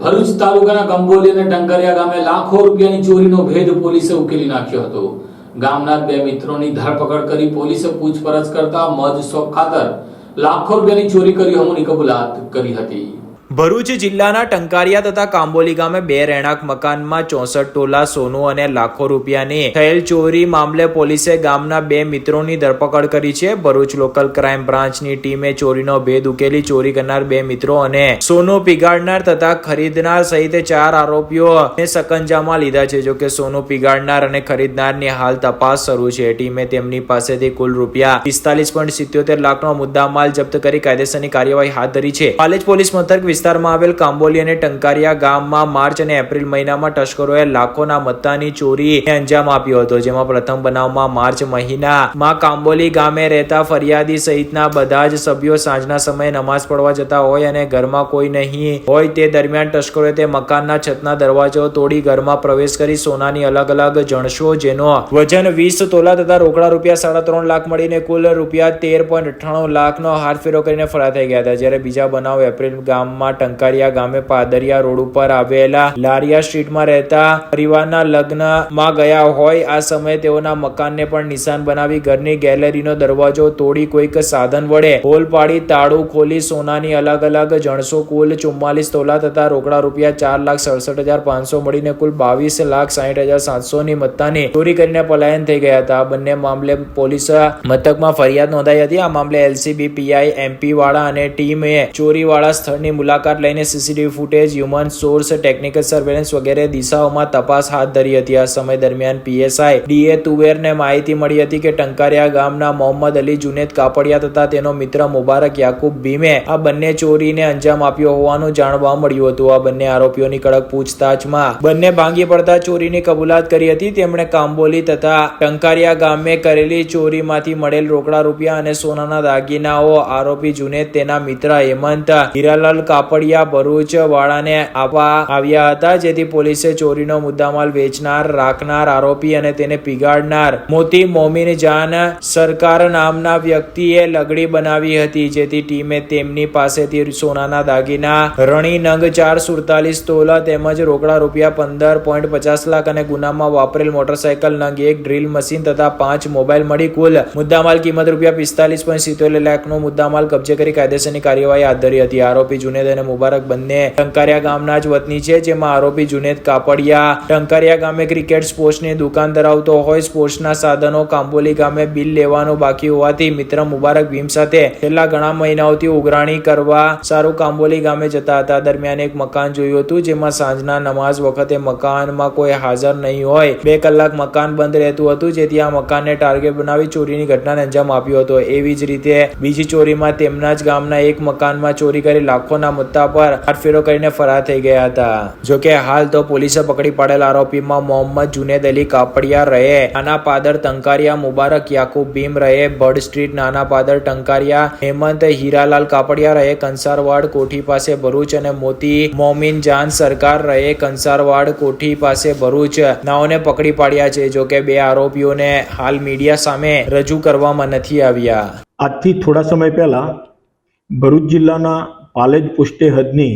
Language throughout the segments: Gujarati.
ભરૂચ તાલુકાના કંબોલી અને ટંકરિયા ગામે લાખો રૂપિયાની ચોરીનો ભેદ પોલીસે ઉકેલી નાખ્યો હતો. ગામના બે મિત્રોની ધરપકડ કરી પોલીસે પૂછપરછ કરતા મધ શોખ ખાતર લાખો રૂપિયાની ચોરી કરી હોવાની કબૂલાત કરી હતી. ભરૂચ જિલ્લાના ટંકારિયા તથા કાંબોલી ગામે બે રહેણાંક મકાનમાં ચોસઠ ટોલા સોનું અને લાખો રૂપિયાની થયેલ ચોરી મામલે પોલીસે ગામના બે મિત્રોની ધરપકડ કરી છે. ભરૂચ લોકલ ક્રાઇમ બ્રાન્ચની ટીમે ચોરીનો ભેદ ઉકેલી ચોરી કરનાર બે મિત્રો અને સોનું પીગાડનાર તથા ખરીદનાર સહિત ચાર આરોપીઓને સકંજામાં લીધા છે. જોકે સોનું પીગાડનાર અને ખરીદનારની હાલ તપાસ શરૂ છે. ટીમે તેમની પાસેથી કુલ રૂપિયા પિસ્તાલીસ પોઈન્ટ સિત્યોતેર લાખનો મુદ્દામાલ જપ્ત કરી કાયદેસરની કાર્યવાહી હાથ ધરી છે. પાલેજ પોલીસ મથક વિસ્તારમાં આવેલ કાંબોલી અને ટંકારિયા ગામમાં માર્ચ અને એપ્રિલ મહિનામાં તસ્કરોએ લાખોના મત્તાની ચોરી અંજામ આપ્યો હતો, જેમાં પ્રથમ બનાવમાં માર્ચ મહિનામાં કાંબોલી ગામે રહેતા ફરિયાદી સહિતના બધા જ સભ્યો સાંજના સમયે નમાઝ પડવા જતા હોય અને ઘરમાં કોઈ નહીં હોય તે દરમિયાન તસ્કરોએ તે મકાનના છતના દરવાજો તોડી ઘરમાં પ્રવેશ કરી સોનાની અલગ અલગ જણસો જેનો વજન વીસ તોલા તથા રોકડા રૂપિયા સાડા ત્રણ લાખ મળીને કુલ રૂપિયા તેર પોઈન્ટ અઠ્ઠાણું લાખનો હાથફેરો કરીને ફરાર થઈ ગયા હતા. જ્યારે બીજા બનાવ એપ્રિલ ગામમાં ટંકારિયા ગામે પાદરિયા રોડ ઉપર આવેલા લારિયા સ્ટ્રીટમાં રહેતા પરિવારના લગ્નમાં ગયા હોય, આ સમયે તેઓના મકાનને પણ નિશાન બનાવી ઘરની ગેલેરીનો દરવાજો તોડી કોઈક સાધન વડે હોલ પાડી તાળું ખોલી સોનાની અલગ અલગ જણસો કુલ ચુમ્માલીસ તોલા તથા રોકડા રૂપિયા ચાર લાખ સડસઠ હજાર પાંચસો મળીને કુલ બાવીસ લાખ સાહીઠ હજાર સાતસો ની મત્તાની ચોરી કરીને પલાયન થઈ ગયા હતા. બંને મામલે પોલીસ મથકમાં ફરિયાદ નોંધાઈ હતી. આ મામલે એલસીબી, પીઆઈ, એમપી વાળા અને ટીમે ચોરી વાળા સ્થળની મુલાકાત લઈને CCTV footage human source technical surveillance વગેરે દિશાઓમાં તપાસ હાથ ધરી હતી. આ સમય દરમિયાન પીએસઆઈ ડીએ તુવેરને માહિતી મળી હતી કે ટંકારિયા ગામના મોહમ્મદ અલી, જુનેદ કાપડિયા તથા તેનો મિત્ર મુબારક યાકુબ ભીમે આ બંને ચોરીને અંજામ આપ્યો હોવાનું જાણવા મળ્યું હતું. આ બંને આરોપીઓની કડક પૂછતાછમાં બંને ભાંગી પડતા ચોરીની કબૂલાત કરી હતી. તેમણે કાંબોલી તથા ટંકારિયા ગામે કરેલી ચોરીમાંથી મળેલ રોકડા રૂપિયા અને સોનાના દાગીનાઓ આરોપી જુનેદ, તેના મિત્ર હેમંત, હીરાલાલ કાપડિયા ભરૂચ વાળાને આપવા આવ્યા હતા, જેથી પોલીસે ચોરીનો મુદ્દામાલ વેચનાર, રાખનાર આરોપી અને તેને પીગાડનાર મોતી મોમીન જાન સરકાર નામના વ્યક્તિએ લગડી બનાવી હતી, જેથી ટીમે તેમની પાસેથી સોનાના દાગીના, રણી નંગ ચાર સુડતાલીસ તોલા તેમજ રોકડા રૂપિયા પંદર પોઈન્ટ પચાસ લાખ અને ગુનામાં વાપરેલ મોટરસાયકલ નંગ એક ડ્રીલ મશીન તથા પાંચ મોબાઈલ મળી કુલ મુદ્દામાલ કિંમત રૂપિયા પિસ્તાલીસ પોઈન્ટ સિત્તોતેર લાખનો મુદ્દામાલ કબજે કરી કાયદેસરની કાર્યવાહી હાથ ધરી હતી. આરોપી જુનેદ અને મુબારક બંને. ટંકારિયા ગામના જ વતની છે, જેમાં આરોપી જુનેદ કાપડિયા. ટંકારિયા ગામે ક્રિકેટ સ્પોર્ટ્સની દુકાન ધરાવતો હોય, સ્પોર્ટ્સના સાધનો કાંબોલી ગામે બિલ લેવાનું બાકી હોવાથી મિત્ર મુબારક ભીમ સાથે છેલ્લા ઘણા મહિનાઓથી ઉઘરાણી કરવા સારું કાંબોલી ગામે જતા હતા. દરમિયાન એક મકાન જોયું હતું, જેમાં સાંજના નમાઝ વખતે મકાનમાં કોઈ હાજર નહીં હોય. બે કલાક મકાન બંધ રહેતું હતું, જેથી આ મકાનને ટાર્ગેટ બનાવી ચોરીની ઘટનાને અંજામ આપ્યો હતો. એવી જ રીતે બીજી ચોરીમાં તેમના જ ગામના એક મકાનમાં ચોરી કરી લાખોના મુદ્દા પર હાથફેરો કરીને ફરાર થઈ ગયા હતા. જોકે હાલ તો પોલીસે પકડી પાડેલ આરોપીમાં મોહમ્મદ જુનેદ અલી કાપડિયા રહે, નાના પાદર ટંકારિયા મુબારક યાકુબ ભીમ રહે, બર્ડ સ્ટ્રીટ નાના પાદર ટંકારિયા હેમંત હીરાલાલ કાપડિયા રહે, કંસારવાડ કોઠી પાસે ભરૂચ અને મોતી મોમીન જાન સરકાર રહે, કંસારવાડ કોઠી પાસે ભરૂચ. નાઓને પકડી પાડ્યા છે. જોકે બે આરોપીઓને હાલ મીડિયા સામે રજૂ કરવામાં નથી આવ્યા. આજથી થોડા સમય પહેલા ભરૂચ જિલ્લાના પાલેજ પોસ્ટે હદની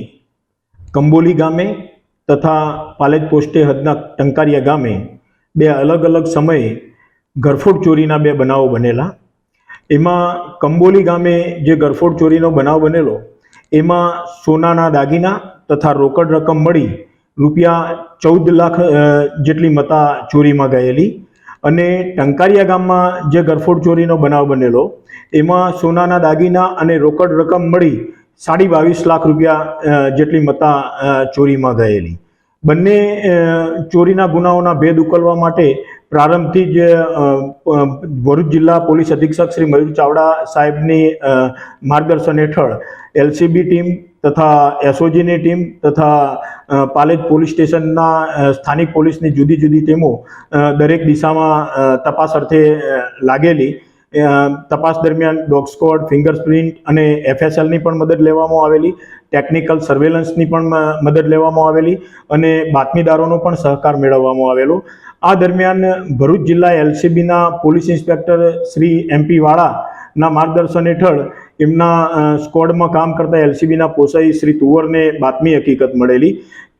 કંબોલી ગામે તથા પાલેજ પોસ્ટે હદના ટંકારિયા ગામે બે અલગ અલગ સમયે ગરફોડ ચોરીના બે બનાવો બનેલા. એમાં કંબોલી ગામે જે ગરફોડ ચોરીનો બનાવ બનેલો, એમાં સોનાના દાગીના તથા રોકડ રકમ મળી રૂપિયા ચૌદ લાખ જેટલી મતા ચોરીમાં ગયેલી અને ટંકારિયા ગામમાં જે ગરફોડ ચોરીનો બનાવ બનેલો, એમાં સોનાના દાગીના અને રોકડ રકમ મળી સાડી બાવીસ લાખ રૂપિયા જેટલી મતા ચોરીમાં ગયેલી. બંને ચોરીના ગુનાઓના ભેદ ઉકલવા માટે પ્રારંભથી જ ભરૂચ જિલ્લા પોલીસ અધિક્ષક શ્રી મયુર ચાવડા સાહેબની માર્ગદર્શન હેઠળ એલસીબી ટીમ તથા એસઓજીની ટીમ તથા પાલેજ પોલીસ સ્ટેશનના સ્થાનિક પોલીસની જુદી જુદી ટીમો દરેક દિશામાં તપાસ અર્થે લાગેલી. તપાસ દરમિયાન ડોગ સ્કોડ ફિંગરપ્રિન્ટ અને એફએસએલની પણ મદદ લેવામાં આવેલી. ટેકનિકલ સર્વેલન્સની પણ મદદ લેવામાં આવેલી અને બાતમીદારોનો પણ સહકાર મેળવવામાં આવેલો. આ દરમિયાન ભરૂચ જિલ્લા એલસીબીના પોલીસ ઇન્સ્પેક્ટર શ્રી એમપી વાળાના માર્ગદર્શન હેઠળ એમના સ્કોડમાં કામ કરતા એલસીબીના પોસાઈ શ્રી તુવરને બાતમી હકીકત મળેલી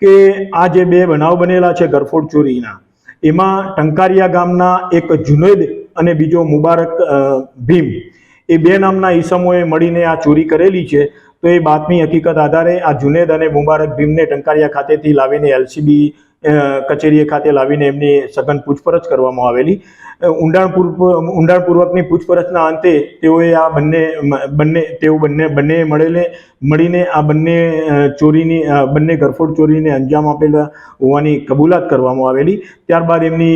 કે આ જે બે બનાવ બનેલા છે ગરફોડ ચોરીના, એમાં ટંકારિયા ગામના એક જુનેદ અને બીજો મુબારક ભીમ. એ બે નામના ઈસમોએ મળીને આ ચોરી કરેલી છે. તો એ બાતમી હકીકત આધારે આ જુનેદ અને મુબારક ભીમને ટંકારિયા ખાતેથી લાવીને એલસીબી કચેરીએ ખાતે લાવીને એમની સઘન પૂછપરછ કરવામાં આવેલી. ઊંડાણપૂર્વક ઊંડાણપૂર્વકની પૂછપરછના અંતે તેઓએ આ બંને બંને, તેઓ બંને બંને મળેલે મળીને આ બંને ચોરીની બંને ગરફોડ ચોરીને અંજામ આપેલા હોવાની કબૂલાત કરવામાં આવેલી. ત્યારબાદ એમની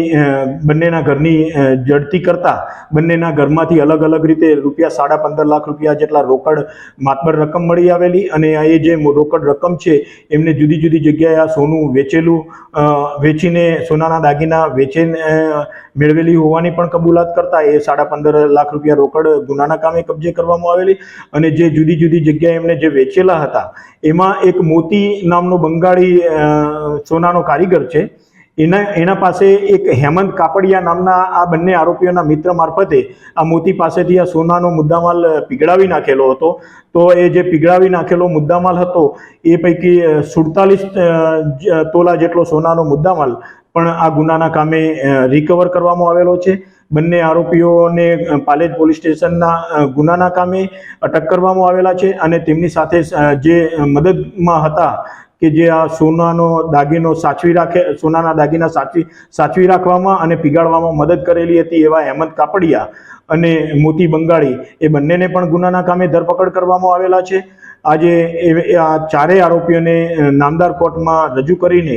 બંનેના ઘરની જડતી કરતા બંનેના ઘરમાંથી અલગ અલગ રીતે રૂપિયા સાડા પંદર લાખ રૂપિયા જેટલા રોકડ માતબર રકમ મળી આવેલી અને આ એ જે રોકડ રકમ છે એમને જુદી જુદી જગ્યાએ આ સોનું વેચેલું વેચીને સોનાના દાગીના વેચીને મેળવેલી હોવાની પણ કબૂલાત કરતા એ સાડા પંદર લાખ રૂપિયા રોકડ ગુનાના કામે કબજે કરવામાં આવેલી અને જે જુદી જુદી જગ્યાએ એમને જે વેચેલા હતા. એમાં એક મોતી નામનો બંગાળી સોનાનો કારીગર છે. એના એના પાસે એક હેમંત કાપડિયા નામના આ બંને આરોપીઓના મિત્ર મારફતે આ મોતી પાસેથી આ સોનાનો મુદ્દામાલ પીગળાવી નાખેલો હતો. તો એ જે પીગળાવી નાખેલો મુદ્દામાલ હતો, એ પૈકી સુડતાલીસ તોલા જેટલો સોનાનો મુદ્દામાલ પણ આ ગુનાના કામે રિકવર કરવામાં આવેલો છે. બંને આરોપીઓને પાલેજ પોલીસ સ્ટેશનના ગુનાના કામે અટક કરવામાં આવેલા છે અને તેમની સાથે જે મદદમાં હતા કે જે આ સોનાનો દાગીનો સાચવી રાખે, સોનાના દાગીના સાચવી સાચવી રાખવામાં અને પીગાળવામાં મદદ કરેલી હતી એવા અહેમદ કાપડિયા અને મોતી બંગાળી એ બંનેને પણ ગુનાના કામે ધરપકડ કરવામાં આવેલા છે. આજે આ ચારેય આરોપીઓને નામદાર કોર્ટમાં રજૂ કરીને